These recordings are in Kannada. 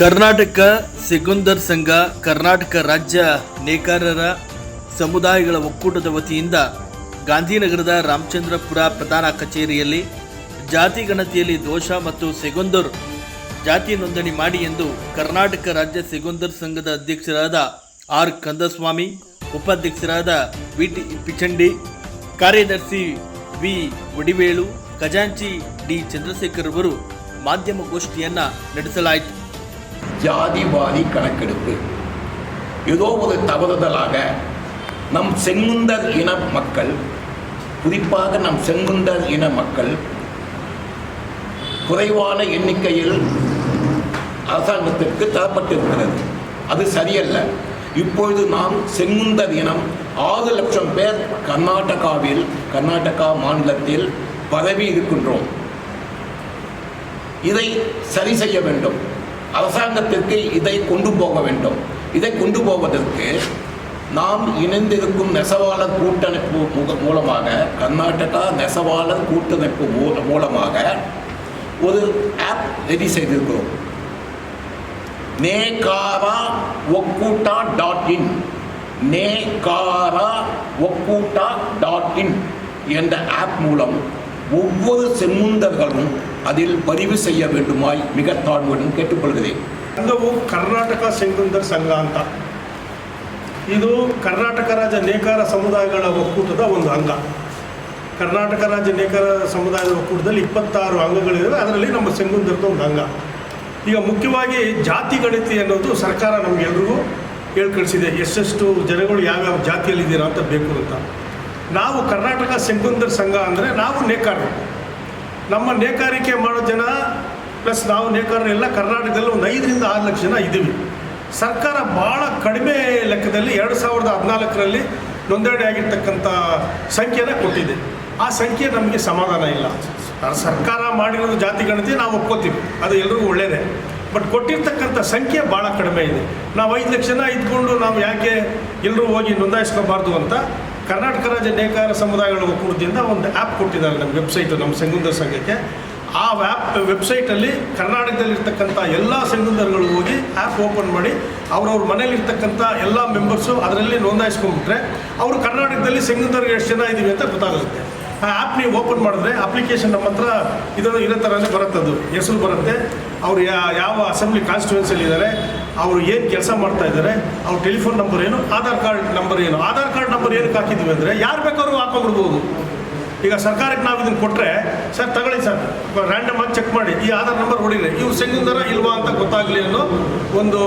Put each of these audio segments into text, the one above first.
ಕರ್ನಾಟಕ ಸಿಗುಂದರ್ ಸಂಘ, ಕರ್ನಾಟಕ ರಾಜ್ಯ ನೇಕಾರರ ಸಮುದಾಯಗಳ ಒಕ್ಕೂಟದ ವತಿಯಿಂದ ಗಾಂಧಿನಗರದ ರಾಮಚಂದ್ರಪುರ ಪ್ರಧಾನ ಕಚೇರಿಯಲ್ಲಿ ಜಾತಿ ಗಣತಿಯಲ್ಲಿ ದೋಷ ಮತ್ತು ಸಿಗುಂದರ್ ಜಾತಿ ನೋಂದಣಿ ಮಾಡಿ ಎಂದು ಕರ್ನಾಟಕ ರಾಜ್ಯ ಸಿಗುಂದರ್ ಸಂಘದ ಅಧ್ಯಕ್ಷರಾದ ಆರ್. ಕಂದಸ್ವಾಮಿ, ಉಪಾಧ್ಯಕ್ಷರಾದ ವಿ. ಟಿ. ಪಿಚಂಡಿ, ಕಾರ್ಯದರ್ಶಿ ವಿ. ಒಡಿವೇಳು ಖಜಾಂಚಿ ಡಿ. ಚಂದ್ರಶೇಖರ್ ಅವರು ಮಾಧ್ಯಮಗೋಷ್ಠಿಯನ್ನು ನಡೆಸಲಾಯಿತು. ஜாதிவாரி கணக்கெடுப்பு. ஏதோ ஒரு தவறுதலாக நம் செங்குந்தர் இன மக்கள் குறிப்பாக நம் செங்குந்தர் இன மக்கள் குறைவான எண்ணிக்கையில் அரசாங்கத்திற்கு தரப்பட்டிருக்கிறது. அது சரியல்ல. இப்பொழுது நாம் செங்குந்தர் இனம் ஆறு லட்சம் பேர் கர்நாடகாவில் கர்நாடகா மாநிலத்தில் பரவி இருக்கின்றோம். இதை சரி செய்ய வேண்டும். அரசாங்கத்திற்கு இதை கொண்டு போக வேண்டும். இதை கொண்டு போவதற்கு நாம் இணைந்திருக்கும் நெசவாளர் கூட்டமைப்பு மூலமாக கர்நாடகா நெசவாளர் கூட்டமைப்பு மூ- மூலமாக ஒரு ஆப் ரெடி செய்திருக்கிறோம். நேகாரா ஒக்கூட்டா டாட் இன் நேகாரா ஒக்கூட்டா டாட் இன் என்ற ஆப் மூலம் ஒவ்வொரு செம்முந்தர்களும் அதில் பதிவு செய்ய வேண்டுமாய் மிக தாழ்வுடன் கேட்டுக்கொள்கிறேன் ಸಂಘವು ಕರ್ನಾಟಕ ಸೆಂಗುಂದರ್ ಸಂಘ ಅಂತ ಇದು ಕರ್ನಾಟಕ ರಾಜ್ಯ ನೇಕಾರ ಸಮುದಾಯಗಳ ಒಕ್ಕೂಟದ ಒಂದು ಅಂಗ ಕರ್ನಾಟಕ ರಾಜ್ಯ ನೇಕಾರ ಸಮುದಾಯದ ಒಕ್ಕೂಟದಲ್ಲಿ ಇಪ್ಪತ್ತಾರು ಅಂಗಗಳಿವೆ ಅದರಲ್ಲಿ ನಮ್ಮ ಸೆಂಗುಂದರ್ದು ಒಂದು ಅಂಗ ಈಗ ಮುಖ್ಯವಾಗಿ ಜಾತಿ ಗಣತಿ ಅನ್ನೋದು ಸರ್ಕಾರ ನಮಗೆಲ್ರಿಗೂ ಹೇಳಿ ಕಳಿಸಿದೆ ಎಷ್ಟೆಷ್ಟು ಜನಗಳು ಯಾವ್ಯಾವ ಜಾತಿಯಲ್ಲಿದ್ದೀರಾ ಅಂತ ಬೇಕು ಅಂತ ನಾವು ಕರ್ನಾಟಕ ಸೆಂಗುಂದರ್ ಸಂಘ ಅಂದರೆ ನಾವು ನೇಕಾರರು ನಮ್ಮ ನೇಕಾರಿಕೆ ಮಾಡೋ ಜನ ಪ್ಲಸ್ ನಾವು ನೇಕಾರರು ಎಲ್ಲ ಕರ್ನಾಟಕದಲ್ಲಿ ಒಂದು ಐದರಿಂದ ಆರು ಲಕ್ಷ ಜನ ಇದ್ದೀವಿ. ಸರ್ಕಾರ ಭಾಳ ಕಡಿಮೆ ಲೆಕ್ಕದಲ್ಲಿ ಎರಡು ಸಾವಿರದ ಹದಿನಾಲ್ಕರಲ್ಲಿ ನೋಂದಣಿ ಆಗಿರ್ತಕ್ಕಂಥ ಸಂಖ್ಯೆನ ಕೊಟ್ಟಿದೆ. ಆ ಸಂಖ್ಯೆ ನಮಗೆ ಸಮಾಧಾನ ಇಲ್ಲ. ಸರ್ಕಾರ ಮಾಡಿರೋದು ಜಾತಿ ಗಣತಿ ನಾವು ಒಪ್ಕೋತೀವಿ. ಅದು ಎಲ್ಲರಿಗೂ ಒಳ್ಳೆಯದೇ ಬಟ್ ಕೊಟ್ಟಿರ್ತಕ್ಕಂಥ ಸಂಖ್ಯೆ ಭಾಳ ಕಡಿಮೆ ಇದೆ. ನಾವು ಐದು ಲಕ್ಷ ಜನ ಇದ್ಕೊಂಡು ನಾವು ಯಾಕೆ ಎಲ್ಲರೂ ಹೋಗಿ ನೋಂದಾಯಿಸ್ಕೋಬಾರ್ದು ಅಂತ ಕರ್ನಾಟಕ ರಾಜ್ಯ ನೇಕಾರ ಸಮುದಾಯಗಳ ಒಕ್ಕೂಟದಿಂದ ಒಂದು ಆ್ಯಪ್ ಕೊಟ್ಟಿದ್ದಾರೆ ನಮ್ಮ ವೆಬ್ಸೈಟು ನಮ್ಮ ಸಂಗುಂದರ ಸಂಘಕ್ಕೆ. ಆ ಆ್ಯಪ್ ವೆಬ್ಸೈಟಲ್ಲಿ ಕರ್ನಾಟಕದಲ್ಲಿರ್ತಕ್ಕಂಥ ಎಲ್ಲ ಸಂಗುಂದರ್ಗಳು ಹೋಗಿ ಆ್ಯಪ್ ಓಪನ್ ಮಾಡಿ, ಅವ್ರವ್ರ ಮನೇಲಿರ್ತಕ್ಕಂಥ ಎಲ್ಲ ಮೆಂಬರ್ಸು ಅದರಲ್ಲಿ ನೋಂದಾಯಿಸ್ಕೊಂಡ್ಬಿಟ್ರೆ ಅವರು ಕರ್ನಾಟಕದಲ್ಲಿ ಸಂಗುಂದರ್ಗೆ ಎಷ್ಟು ಜನ ಇದ್ದೀವಿ ಅಂತ ಗೊತ್ತಾಗುತ್ತೆ. ಆ ಆ್ಯಪ್ ನೀವು ಓಪನ್ ಮಾಡಿದ್ರೆ ಅಪ್ಲಿಕೇಶನ್ ನಮ್ಮ ಹತ್ರ ಇದನ್ನು ಇರೋ ಥರನೇ ಬರುತ್ತದು. ಹೆಸರು ಬರುತ್ತೆ. ಅವ್ರು ಯಾವ ಅಸೆಂಬ್ಲಿ ಕಾನ್ಸ್ಟಿಟ್ಯೂನ್ಸಲ್ಲಿ ಇದ್ದಾರೆ ಅವರು ಏನು ಕೆಲಸ ಮಾಡ್ತಾ ಇದ್ದಾರೆ ಅವ್ರ ಟೆಲಿಫೋನ್ ನಂಬರ್ ಏನು, ಆಧಾರ್ ಕಾರ್ಡ್ ನಂಬರ್ ಏನು? ಆಧಾರ್ ಕಾರ್ಡ್ ನಂಬರ್ ಏನಕ್ಕೆ ಹಾಕಿದ್ವಿ ಅಂದರೆ, ಯಾರು ಬೇಕಾದ್ರೂ ಹಾಕೋಬಿಡ್ಬೋದು. ಈಗ ಸರ್ಕಾರಕ್ಕೆ ನಾವು ಇದನ್ನು ಕೊಟ್ಟರೆ ಸರ್, ತಗೊಳ್ಳಿ ಸರ್ ರ್ಯಾಂಡಮ್ ಆಗಿ ಚೆಕ್ ಮಾಡಿ, ಈ ಆಧಾರ್ ನಂಬರ್ ಹೊಡಿರಿ. ಇವು ಸೆಂಗುಂದರ ಇಲ್ವಾ ಅಂತ ಗೊತ್ತಾಗಲಿ ಅನ್ನೋ ಒಂದು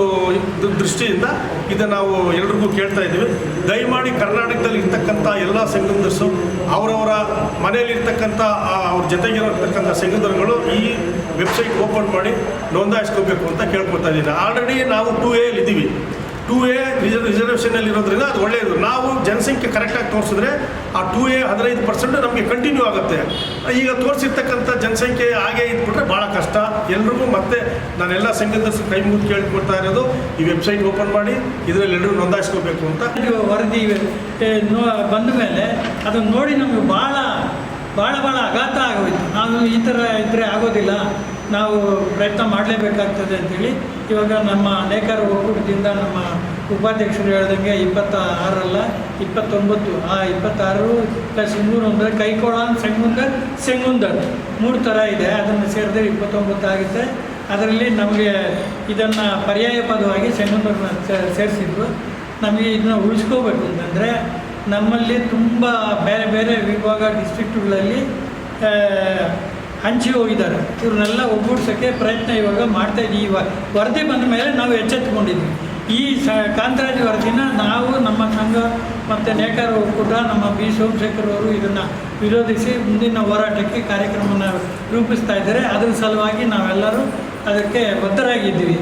ದೃಷ್ಟಿಯಿಂದ ಇದನ್ನು ನಾವು ಎಲ್ರಿಗೂ ಕೇಳ್ತಾ ಇದ್ದೀವಿ. ದಯಮಾಡಿ ಕರ್ನಾಟಕದಲ್ಲಿ ಇರ್ತಕ್ಕಂಥ ಎಲ್ಲ ಸೆಂಗುಂದರ್ಸು ಅವರವರ ಮನೆಯಲ್ಲಿರ್ತಕ್ಕಂಥ ಅವ್ರ ಜೊತೆಗಿರತಕ್ಕಂಥ ಸೆಂಗಂದರ್ಗಳು ಈ ವೆಬ್ಸೈಟ್ ಓಪನ್ ಮಾಡಿ ನೋಂದಾಯಿಸ್ಕೋಬೇಕು ಅಂತ ಕೇಳ್ಕೊತಾ ಇದ್ದೀನಿ. ಆಲ್ರೆಡಿ ನಾವು ಟೂ ಎಲ್ಲಿದ್ದೀವಿ ಟೂ ಎ ರಿಸರ್ವೇಷನಲ್ಲಿ ಇರೋದ್ರಿಂದ ಅದು ಒಳ್ಳೆಯದು ನಾವು ಜನಸಂಖ್ಯೆ ಕರೆಕ್ಟಾಗಿ ತೋರಿಸಿದ್ರೆ ಆ ಟೂ ಎ ಹದಿನೈದು ಪರ್ಸೆಂಟ್ ನಮಗೆ ಕಂಟಿನ್ಯೂ ಆಗುತ್ತೆ. ಈಗ ತೋರಿಸಿರ್ತಕ್ಕಂಥ ಜನಸಂಖ್ಯೆ ಹಾಗೆ ಇದ್ಬಿಟ್ರೆ ಭಾಳ ಕಷ್ಟ. ಎಲ್ರಿಗೂ ಮತ್ತೆ ನಾನೆಲ್ಲ ಸಂಘದ ಕೈ ಮುಗಿದು ಕೇಳಿಕೊಡ್ತಾ ಇರೋದು, ಈ ವೆಬ್ಸೈಟ್ ಓಪನ್ ಮಾಡಿ, ಇದರಲ್ಲಿ ಎಲ್ಲರೂ ನೋಂದಾಯಿಸ್ಕೋಬೇಕು ಅಂತ. ವರದಿ ಬಂದ ಮೇಲೆ ಅದನ್ನು ನೋಡಿ ನಮಗೆ ಭಾಳ ಭಾಳ ಭಾಳ ಆಘಾತ ಆಗೋಯ್ತು. ನಾನು ಈ ಥರ ಇದ್ದರೆ ಆಗೋದಿಲ್ಲ. ನಾವು ಪ್ರಯತ್ನ ಮಾಡಲೇಬೇಕಾಗ್ತದೆ ಅಂತೇಳಿ ಇವಾಗ ನಮ್ಮ ನೇಕಾರ ಒಕ್ಕೂಟದಿಂದ ನಮ್ಮ ಉಪಾಧ್ಯಕ್ಷರು ಹೇಳ್ದಂಗೆ ಇಪ್ಪತ್ತ ಆರಲ್ಲ ಇಪ್ಪತ್ತೊಂಬತ್ತು, ಆ ಇಪ್ಪತ್ತಾರು ಪ್ಲಸ್ ಇನ್ನೂರು ಅಂದರೆ ಕೈಕೋಳ ಸೆಂಗುಂದರ್ ಸೆಂಗುಂದರ್ ಮೂರು ಥರ ಇದೆ. ಅದನ್ನು ಸೇರಿದ್ರೆ ಇಪ್ಪತ್ತೊಂಬತ್ತು ಆಗುತ್ತೆ. ಅದರಲ್ಲಿ ನಮಗೆ ಇದನ್ನು ಪರ್ಯಾಯ ಪದವಾಗಿ ಸೆಂಗುಂದರ್ನ ಸೇರಿಸಿದ್ರು. ನಮಗೆ ಇದನ್ನ ಉಳಿಸ್ಕೋಬೇಕು ಅಂತಂದರೆ ನಮ್ಮಲ್ಲಿ ತುಂಬ ಬೇರೆ ಬೇರೆ ವಿಭಾಗ ಡಿಸ್ಟ್ರಿಕ್ಟ್ಗಳಲ್ಲಿ ಹಂಚಿ ಹೋಗಿದ್ದಾರೆ. ಇವ್ರನ್ನೆಲ್ಲ ಒಗ್ಗೂಡ್ಸೋಕ್ಕೆ ಪ್ರಯತ್ನ ಇವಾಗ ಮಾಡ್ತಾ ಇದ್ದೀವಿ. ಇವಾಗ ವರದಿ ಬಂದ ಮೇಲೆ ನಾವು ಎಚ್ಚೆತ್ಕೊಂಡಿದ್ವಿ ಈ ಸ ಕಾಂತರಾಜ್ ವರದಿನ ನಾವು ನಮ್ಮ ಸಂಘ ಮತ್ತು ನೇಕಾರ ಒಕ್ಕೂಟ ನಮ್ಮ ಬಿ ಸೋಮಶೇಖರ್ ಅವರು ಇದನ್ನು ವಿರೋಧಿಸಿ ಮುಂದಿನ ಹೋರಾಟಕ್ಕೆ ಕಾರ್ಯಕ್ರಮನ ರೂಪಿಸ್ತಾ ಇದ್ದಾರೆ. ಅದರ ಸಲುವಾಗಿ ನಾವೆಲ್ಲರೂ ಅದಕ್ಕೆ ಬದ್ಧರಾಗಿದ್ದೀವಿ.